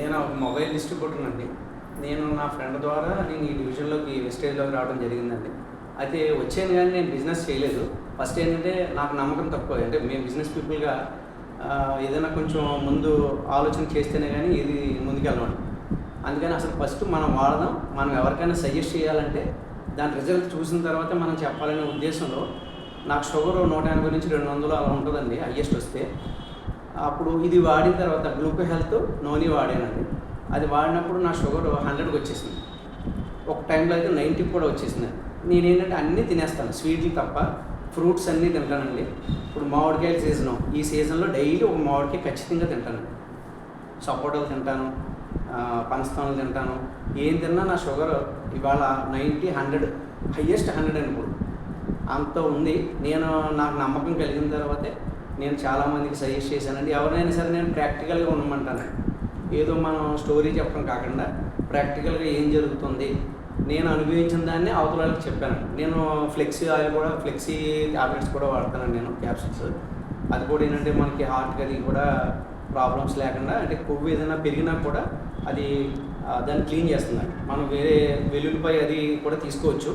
నేను ఒక mobile distributor అండి నేను నా ఫ్రెండ్ ద్వారా నేను ఈ డివిజన్లోకి వెస్టేజ్లోకి రావడం జరిగిందండి. అయితే వచ్చాను కానీ నేను బిజినెస్ చేయలేదు. ఫస్ట్ ఏంటంటే నాకు నమ్మకం తక్కువ. అంటే మేము బిజినెస్ పీపుల్గా ఏదైనా కొంచెం ముందు ఆలోచన చేస్తేనే కానీ ఇది ముందుకెళ్ళమండి అందుకని అసలు ఫస్ట్ మనం వాడదాం. మనం ఎవరికైనా సజెస్ట్ చేయాలంటే దాని రిజల్ట్ చూసిన తర్వాత మనం చెప్పాలనే ఉద్దేశంలో నాకు షుగర్ నూట ఎనభై నుంచి రెండు వందలు అలా ఉంటుందండి హయ్యెస్ట్ వస్తే. అప్పుడు ఇది వాడిన తర్వాత గ్లూకో హెల్త్ నోని వాడానండి. అది వాడినప్పుడు నా షుగర్ హండ్రెడ్కి వచ్చేసింది. ఒక టైంలో అయితే నైంటీకి కూడా వచ్చేసింది. నేను ఏంటంటే అన్నీ తినేస్తాను. స్వీట్లు తప్ప ఫ్రూట్స్ అన్నీ తింటానండి. ఇప్పుడు మామిడికాయల సీజను ఈ సీజన్లో డైలీ ఒక మామిడికాయ ఖచ్చితంగా తింటానండి. సపోటాలు తింటాను. ఆ, పనస్తాలు తింటాను. ఏం తిన్నా నా షుగర్ ఇవాళ నైంటీ హండ్రెడ్ హయ్యెస్ట్ హండ్రెడ్ అని ఇప్పుడు అంత ఉంది. నేను నాకు నమ్మకం కలిగిన తర్వాతే నేను చాలామందికి సజెస్ట్ చేశానండి. ఎవరినైనా సరే నేను ప్రాక్టికల్గా ఉండమంటాను. ఏదో మనం స్టోరీ చెప్పడం కాకుండా ప్రాక్టికల్గా ఏం జరుగుతుంది? నేను అనుభవించిన దాన్ని అవతల వాళ్ళకి చెప్పాను. నేను ఫ్లెక్సీ ఆయిల్ కూడా ఫ్లెక్సీ ట్యాబ్లెట్స్ కూడా వాడతానండి నేను క్యాప్సిల్స్ అది కూడా ఏంటంటే మనకి హార్ట్ అది కూడా ప్రాబ్లమ్స్ లేకుండా అంటే కొవ్వు ఏదైనా పెరిగినా కూడా అది దాన్ని క్లీన్ చేస్తుందండి. మనం వేరే వెల్లుల్లిపై అది కూడా తీసుకోవచ్చు.